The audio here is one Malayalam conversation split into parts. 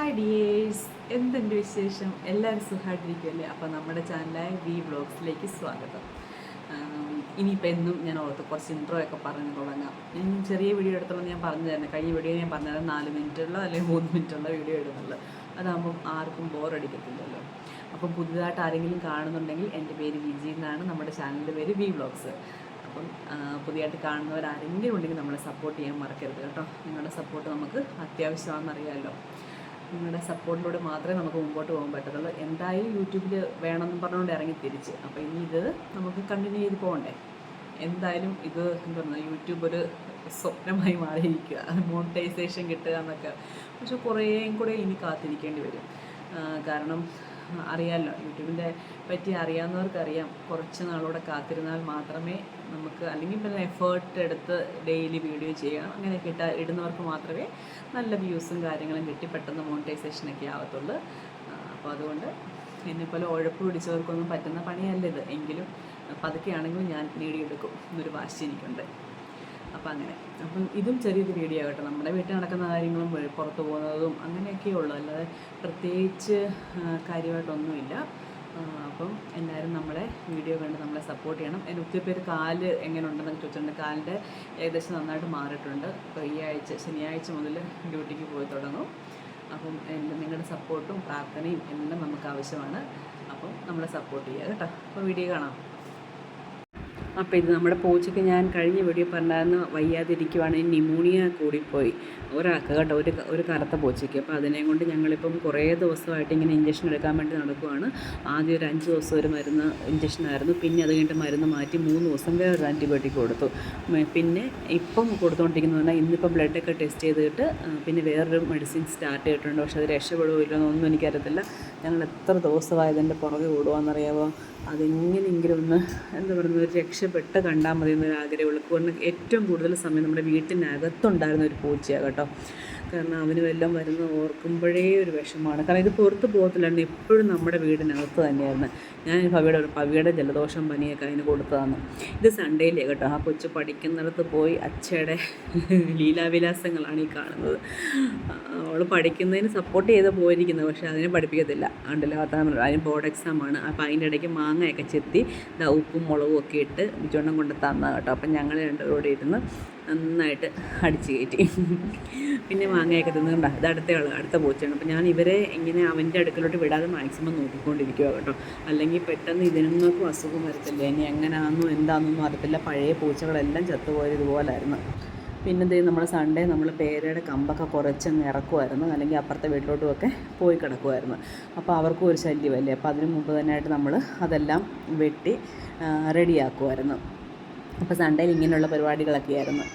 ഹായ് ഡിയേഴ്സ് എന്തുണ്ട് വിശേഷം? എല്ലാവരും സുഖമായിട്ടിരിക്കുമല്ലേ അപ്പോൾ നമ്മുടെ ചാനലായ വി വ്ളോഗ്സിലേക്ക് സ്വാഗതം. ഇനിയിപ്പോൾ എന്നും ഞാൻ ഓർത്ത് കുറച്ച് ഇൻട്രോ ഒക്കെ പറഞ്ഞ് തുടങ്ങാം. ഞാൻ ചെറിയ വീഡിയോ എടുത്തോളം ഞാൻ പറഞ്ഞു തന്നെ കഴിഞ്ഞ വീഡിയോ ഞാൻ പറഞ്ഞത് നാല് മിനിറ്റുള്ള അല്ലെങ്കിൽ മൂന്ന് മിനിറ്റുള്ള വീഡിയോ ഇടുന്നുള്ളൂ. അതാകുമ്പം ആർക്കും ബോറടിക്കത്തില്ലല്ലോ അപ്പം പുതുതായിട്ട് ആരെങ്കിലും കാണുന്നുണ്ടെങ്കിൽ എന്റെ പേര് വിജി എന്നാണ്. നമ്മുടെ ചാനലിന്റെ പേര് വി വ്ളോഗ്സ് അപ്പം പുതിയതായിട്ട് കാണുന്നവരാരെങ്കിലും ഉണ്ടെങ്കിൽ നമ്മളെ സപ്പോർട്ട് ചെയ്യാൻ മറക്കരുത് കേട്ടോ. നിങ്ങളുടെ സപ്പോർട്ട് നമുക്ക് അത്യാവശ്യമാണെന്നറിയാമല്ലോ. നിങ്ങളുടെ സപ്പോർട്ടിലൂടെ മാത്രമേ നമുക്ക് മുമ്പോട്ട് പോകാൻ പറ്റത്തുള്ളൂ. എന്തായാലും യൂട്യൂബിൽ വേണമെന്ന് പറഞ്ഞുകൊണ്ട് ഇറങ്ങി തിരിച്ച്. അപ്പോൾ ഇനി ഇത് നമുക്ക് കണ്ടിന്യൂ ചെയ്ത് പോകണ്ടേ? എന്തായാലും ഇത് എന്താ പറയുക യൂട്യൂബ് ഒരു സ്വപ്നമായി മാറിയിരിക്കുക. മോണിറ്റൈസേഷൻ കിട്ടുക എന്നൊക്കെ. പക്ഷെ കുറേയും കൂടെ ഇനി കാത്തിരിക്കേണ്ടി വരും. കാരണം അറിയാമല്ലോ യൂട്യൂബിന്റെ പറ്റി അറിയാവുന്നവർക്കറിയാം. കുറച്ച് നാളൂടെ കാത്തിരുന്നാൽ മാത്രമേ നമുക്ക് അല്ലെങ്കിൽ പിന്നെ എഫേർട്ട് എടുത്ത് ഡെയിലി വീഡിയോ ചെയ്യണം അങ്ങനെ ഇട്ട ഇടുന്നവർക്ക് മാത്രമേ നല്ല വ്യൂസും കാര്യങ്ങളും കിട്ടി പെട്ടെന്ന് മോണിറ്റൈസേഷനൊക്കെ ആവത്തുള്ളൂ. അപ്പോൾ അതുകൊണ്ട് എന്നെപ്പോലെ ഉഴപ്പ് പിടിച്ചവർക്കൊന്നും പറ്റുന്ന പണിയല്ല ഇത്. എങ്കിലും പതുക്കെയാണെങ്കിലും ഞാൻ നേടിയെടുക്കും എന്നൊരു വാശി എനിക്കുണ്ട്. അപ്പം അങ്ങനെ. അപ്പം ഇതും ചെറിയൊരു വീഡിയോ കേട്ടോ. നമ്മുടെ വീട്ടിൽ നടക്കുന്ന കാര്യങ്ങളും പുറത്തു പോകുന്നതും അങ്ങനെയൊക്കെ ഉള്ളൂ. അല്ലാതെ പ്രത്യേകിച്ച് കാര്യമായിട്ടൊന്നുമില്ല. അപ്പം എല്ലാവരും നമ്മളെ വീഡിയോ കണ്ട് നമ്മളെ സപ്പോർട്ട് ചെയ്യണം. എന്റെ ഒത്തിരി പേര് കാൽ എങ്ങനെ ഉണ്ടെന്നൊക്കെ ചോദിച്ചിട്ടുണ്ട്. കാലിന്റെ ഏകദേശം നന്നായിട്ട് മാറിയിട്ടുണ്ട്. അപ്പോൾ ഈ ആഴ്ച ശനിയാഴ്ച മുതൽ ഡ്യൂട്ടിക്ക് പോയി തുടങ്ങും. അപ്പം നിങ്ങളുടെ സപ്പോർട്ടും പ്രാർത്ഥനയും എല്ലാം നമുക്ക് ആവശ്യമാണ്. അപ്പം നമ്മളെ സപ്പോർട്ട് ചെയ്യുക കേട്ടോ. അപ്പോൾ വീഡിയോ കാണാം. അപ്പോൾ ഇത് നമ്മുടെ പൂച്ചയ്ക്ക് ഞാൻ കഴിഞ്ഞ വീഡിയോ പറഞ്ഞായിരുന്നു വയ്യാതിരിക്കുവാണെങ്കിൽ ന്യൂമോണിയ കൂടിപ്പോയി. ഒരാൾക്ക് കേട്ടോ ഒരു ഒരു കറുത്ത പൂച്ചയ്ക്ക്. അപ്പോൾ അതിനെ കൊണ്ട് ഞങ്ങളിപ്പം കുറേ ദിവസമായിട്ട് ഇങ്ങനെ ഇഞ്ചക്ഷൻ എടുക്കാൻ വേണ്ടി നടക്കുവാണ്. ആദ്യം ഒരു അഞ്ച് ദിവസം ഒരു മരുന്ന് ഇഞ്ചക്ഷനായിരുന്നു പിന്നെ അത് കഴിഞ്ഞിട്ട് മരുന്ന് മാറ്റി മൂന്ന് ദിവസം വേറൊരു ആന്റിബയോട്ടിക് കൊടുത്തു. പിന്നെ ഇപ്പം കൊടുത്തുകൊണ്ടിരിക്കുന്നത് പറഞ്ഞാൽ ഇന്നിപ്പോൾ ബ്ലഡൊക്കെ ടെസ്റ്റ് ചെയ്തിട്ട് പിന്നെ വേറൊരു മെഡിസിൻ സ്റ്റാർട്ട് ചെയ്തിട്ടുണ്ട്. പക്ഷേ അത് രക്ഷപ്പെടുമോ ഇല്ലെന്നോ ഒന്നും എനിക്കറിയത്തില്ല. ഞങ്ങൾ എത്ര ദിവസമായതിന്റെ പുറകെ ഓടുവാന്നറിയാമോ അതെങ്ങനെയെങ്കിലും ഒന്ന് എന്താ പറയുന്നത് ഒരു രക്ഷപ്പെട്ട് കണ്ടാൽ മതി എന്നൊരു ആഗ്രഹമുള്ളൂ. കാരണം ഏറ്റവും കൂടുതൽ സമയം നമ്മുടെ വീട്ടിനകത്തുണ്ടായിരുന്ന ഒരു പൂച്ചയാണ് കേട്ടോ. കാരണം അവനും എല്ലാം വരുന്നത് ഓർക്കുമ്പോഴേ ഒരു വിഷമമാണ്. കാരണം ഇത് പുറത്ത് പോകത്തില്ലായിരുന്നു എപ്പോഴും നമ്മുടെ വീടിനകത്ത് തന്നെയായിരുന്നു. ഞാൻ ഭവിയുടെ ഒരു പവിയുടെ ജലദോഷം പനിയൊക്കെ അതിന് കൊടുത്തതാണ്. ഇത് സൺഡേയിലേ കേട്ടോ. ആ കൊച്ചു പഠിക്കുന്നിടത്ത് പോയി അച്ഛയുടെ ലീലാവിലാസങ്ങളാണ് ഈ കാണുന്നത്. അവൾ പഠിക്കുന്നതിന് സപ്പോർട്ട് ചെയ്ത് പോയിരിക്കുന്നത് പക്ഷേ അതിനെ പഠിപ്പിക്കത്തില്ല. ഉണ്ടല്ലോ പത്താം അതിന് ബോർഡ് എക്സാമാണ് അപ്പോൾ അതിന്റെ ഇടയ്ക്ക് മാങ്ങയൊക്കെ ചെത്തി ഉപ്പും മുളകും ഒക്കെ ഇട്ട് ചുണ്ണം കൊണ്ട് തന്നതാണ് കേട്ടോ. അപ്പം ഞങ്ങൾ രണ്ടുപേരോടെ ഇരുന്ന് നന്നായിട്ട് അടിച്ചു കയറ്റി. പിന്നെ മാങ്ങയൊക്കെ തിന്നുകൊണ്ടാ അത് അടുത്ത ആൾ അടുത്ത പോച്ചയാണ്. അപ്പം ഞാൻ ഇവരെ ഇങ്ങനെ അവന്റെ അടുക്കലോട്ട് വിടാതെ മാക്സിമം നോക്കിക്കൊണ്ടിരിക്കുക കേട്ടോ. അല്ലെങ്കിൽ പെട്ടെന്ന് ഇതിനൊന്നും അസുഖം വരത്തില്ല. ഇനി എങ്ങനെയാണെന്നോ എന്താണെന്നൊന്നും അറിയത്തില്ല. പഴയ പൂച്ചകളെല്ലാം ചത്തുപോയത് ഇതുപോലായിരുന്നു. പിന്നെ ദേ നമ്മൾ സൺഡേ നമ്മൾ പേരയുടെ കമ്പൊക്കെ കുറച്ചങ്ങ് ഇറക്കുമായിരുന്നു അല്ലെങ്കിൽ അപ്പുറത്തെ വീട്ടിലോട്ടുമൊക്കെ പോയി കിടക്കുമായിരുന്നു അപ്പോൾ അവർക്കും ഒരു ശല്യമല്ലേ? അപ്പോൾ അതിന് മുമ്പ് തന്നെ ആയിട്ട് നമ്മൾ അതെല്ലാം വെട്ടി റെഡിയാക്കുമായിരുന്നു അപ്പോൾ സൺഡേയിൽ ഇങ്ങനെയുള്ള പരിപാടികളൊക്കെ ആയിരുന്നു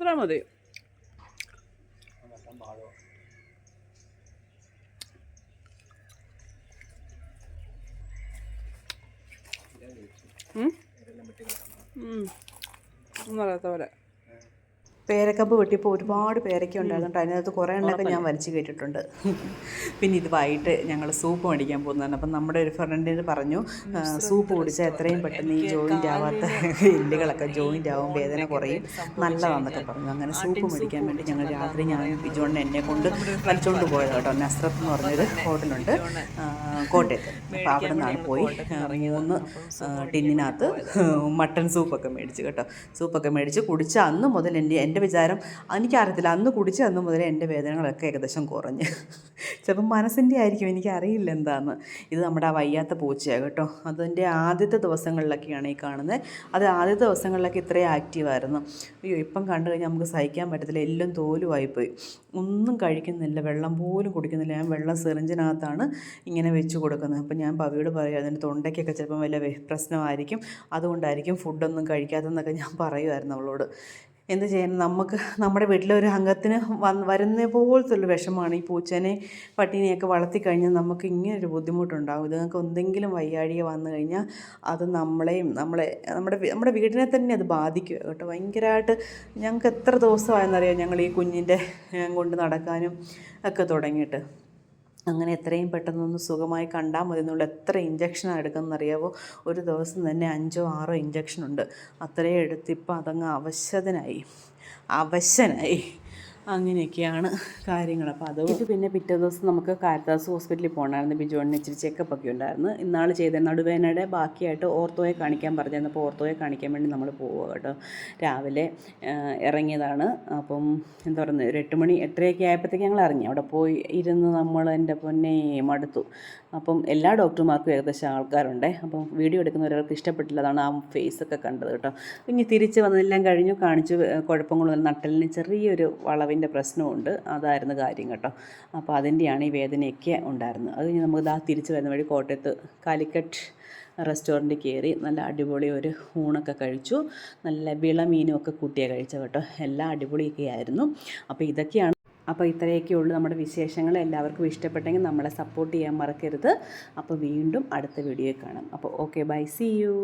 ഇത്ര മതി. ഒന്നും അറിയാത്ത പോലെ. പേരക്കമ്പ് വെട്ടിയപ്പോൾ ഒരുപാട് പേരക്ക ഉണ്ടായിരുന്നു. കേട്ടോ അതിനകത്ത് കുറേ എണ്ണമൊക്കെ ഞാൻ വലിച്ചു കയറ്റിട്ടുണ്ട് പിന്നെ ഇത് വൈകിട്ട് ഞങ്ങൾ സൂപ്പ് മേടിക്കാൻ പോകുന്നതാണ്. അപ്പം നമ്മുടെ ഒരു ഫ്രണ്ടിന് പറഞ്ഞു സൂപ്പ് കുടിച്ചാൽ എത്രയും പെട്ടെന്ന് ഈ ജോയിന്റ് ആവാത്ത എല്ലുകളൊക്കെ ജോയിന്റ് ആവും വേദന കുറയും. നല്ലതാണെന്നൊക്കെ പറഞ്ഞു. അങ്ങനെ സൂപ്പ് മേടിക്കാൻ വേണ്ടി ഞങ്ങൾ രാത്രി ഞാൻ ബിജോണിനെ എന്നെ കൊണ്ട് വലിച്ചുകൊണ്ട് പോയത് കേട്ടോ നസ്രത്ത് എന്ന് പറഞ്ഞൊരു ഹോട്ടലുണ്ട്. കോട്ടയത്ത്. അപ്പോൾ അവിടെ നിന്നാണ് പോയി. മൂന്ന് ടിന്നിനകത്ത് മട്ടൺ സൂപ്പൊക്കെ മേടിച്ച് കേട്ടോ. സൂപ്പൊക്കെ മേടിച്ച് കുടിച്ച അന്ന് മുതൽ എന്റെ എന്റെ വിചാരം എനിക്കറിയത്തില്ല. അന്ന് കുടിച്ച് അന്ന് മുതൽ എന്റെ വേദനകളൊക്കെ ഏകദേശം കുറഞ്ഞ്. ചിലപ്പം മനസ്സിന്റെ ആയിരിക്കും എനിക്കറിയില്ല എന്താന്ന്. ഇത് നമ്മുടെ ആ വയ്യാത്ത പൂച്ചയാണ് കേട്ടോ. അതിന്റെ ആദ്യത്തെ ദിവസങ്ങളിലൊക്കെയാണ് ഈ കാണുന്നത്. അത് ആദ്യത്തെ ദിവസങ്ങളിലൊക്കെ ഇത്രയും ആക്റ്റീവായിരുന്നു. അയ്യോ ഇപ്പം കണ്ടു കഴിഞ്ഞാൽ നമുക്ക് സഹിക്കാൻ പറ്റത്തില്ല. എല്ലാം തോലുമായിപ്പോയി ഒന്നും കഴിക്കുന്നില്ല. വെള്ളം പോലും കുടിക്കുന്നില്ല. ഞാൻ വെള്ളം സിറിഞ്ചിനകത്താണ് ഇങ്ങനെ വെച്ച് കൊടുക്കുന്നത്. അപ്പം ഞാൻ പവിയോട് പറയും അതിന്റെ തൊണ്ടയ്ക്കൊക്കെ ചിലപ്പം വലിയ പ്രശ്നമായിരിക്കും. അതുകൊണ്ടായിരിക്കും ഫുഡൊന്നും കഴിക്കാത്തതെന്നൊക്കെ ഞാൻ പറയുമായിരുന്നു അവളോട്. എന്ത് ചെയ്യാൻ? നമുക്ക് നമ്മുടെ വീട്ടിലൊരു അംഗത്തിന് വന്ന് വരുന്ന പോലത്തെ ഒരു വിഷമമാണ് ഈ പൂച്ചേനെ പട്ടീനെയൊക്കെ വളർത്തിക്കഴിഞ്ഞാൽ നമുക്ക് ഇങ്ങനൊരു ബുദ്ധിമുട്ടുണ്ടാകും ഇതുങ്ങൾക്ക് എന്തെങ്കിലും വയ്യാഴിക വന്നു കഴിഞ്ഞാൽ അത് നമ്മളെയും നമ്മളെ നമ്മുടെ നമ്മുടെ വീടിനെ തന്നെ അത് ബാധിക്കുക കേട്ടോ. ഭയങ്കരമായിട്ട് ഞങ്ങൾക്ക് എത്ര ദിവസമായെന്നറിയാം ഞങ്ങൾ ഈ കുഞ്ഞിന്റെ കൊണ്ട് നടക്കാനും ഒക്കെ തുടങ്ങിയിട്ട്. അങ്ങനെ എത്രയും പെട്ടെന്നൊന്ന് സുഖമായി കണ്ടാൽ മതി എന്നുള്ള എത്ര ഇഞ്ചക്ഷനാണ് എടുക്കുന്നത് അറിയാവോ ഒരു ദിവസം തന്നെ അഞ്ചോ ആറോ ഇഞ്ചക്ഷനുണ്ട് അത്രയും എടുത്തിപ്പോൾ അതങ്ങ് അവശതനായി. അവശനായി. അങ്ങനെയൊക്കെയാണ് കാര്യങ്ങൾ. അപ്പോൾ അത് പിന്നെ പിറ്റേ ദിവസം നമുക്ക് കാരിതാസ് ഹോസ്പിറ്റലിൽ പോകണമായിരുന്നു. ബിജുവണ്ണിന് ഇച്ചിരി ചെക്കപ്പ് ഒക്കെ ഉണ്ടായിരുന്നു. ഇന്നാൾ ചെയ്ത നടുവേനയുടെ ബാക്കിയായിട്ട് ഓർത്തോയെ കാണിക്കാൻ പറഞ്ഞിരുന്നു. അപ്പോൾ ഓർത്തോയെ കാണിക്കാൻ വേണ്ടി നമ്മൾ പോവുക കേട്ടോ. രാവിലെ ഇറങ്ങിയതാണ്. അപ്പം എന്താ പറയുന്നത് ഒരു എട്ട് മണി എട്ടരയൊക്കെ ആയപ്പോഴത്തേക്ക് ഞങ്ങൾ ഇറങ്ങി. അവിടെ പോയി ഇരുന്ന് നമ്മൾ എന്റെ പൊന്നെ മടുത്തു. അപ്പം എല്ലാ ഡോക്ടർമാർക്കും ഏകദേശം ആൾക്കാരുണ്ട്. അപ്പം വീഡിയോ എടുക്കുന്ന ഒരാൾക്ക് ഇഷ്ടപ്പെട്ടില്ലതാണ് ആ ഫേസ് ഒക്കെ കണ്ടത് കേട്ടോ. ഇനി തിരിച്ച് വന്നെല്ലാം കഴിഞ്ഞു. കാണിച്ചു കുഴപ്പങ്ങളൊന്നും നട്ടലിന് ചെറിയൊരു വളവിന്റെ പ്രശ്നമുണ്ട്. അതായിരുന്നു കാര്യം കേട്ടോ. അപ്പോൾ അതിന്റെയാണ് ഈ വേദനയൊക്കെ ഉണ്ടായിരുന്നത്. അത് കഴിഞ്ഞ് നമുക്ക് ഇതാ തിരിച്ച് വരുന്ന വഴി കോട്ടയത്ത് കാലിക്കറ്റ് റെസ്റ്റോറന്റിൽ കയറി നല്ല അടിപൊളി ഒരു ഊണൊക്കെ കഴിച്ചു. നല്ല വിള മീനും ഒക്കെ കൂട്ടിയാണ് കഴിച്ചത് കേട്ടോ. എല്ലാം അടിപൊളിയൊക്കെ ആയിരുന്നു. അപ്പോൾ ഇതൊക്കെയാണ്. അപ്പോൾ ഇത്രയൊക്കെ ഉള്ളൂ നമ്മുടെ വിശേഷങ്ങൾ. എല്ലാവർക്കും ഇഷ്ടപ്പെട്ടെങ്കിൽ നമ്മളെ സപ്പോർട്ട് ചെയ്യാൻ മറക്കരുത്. അപ്പോൾ വീണ്ടും അടുത്ത വീഡിയോ കാണാം. അപ്പോൾ ഓക്കെ ബൈ. C U.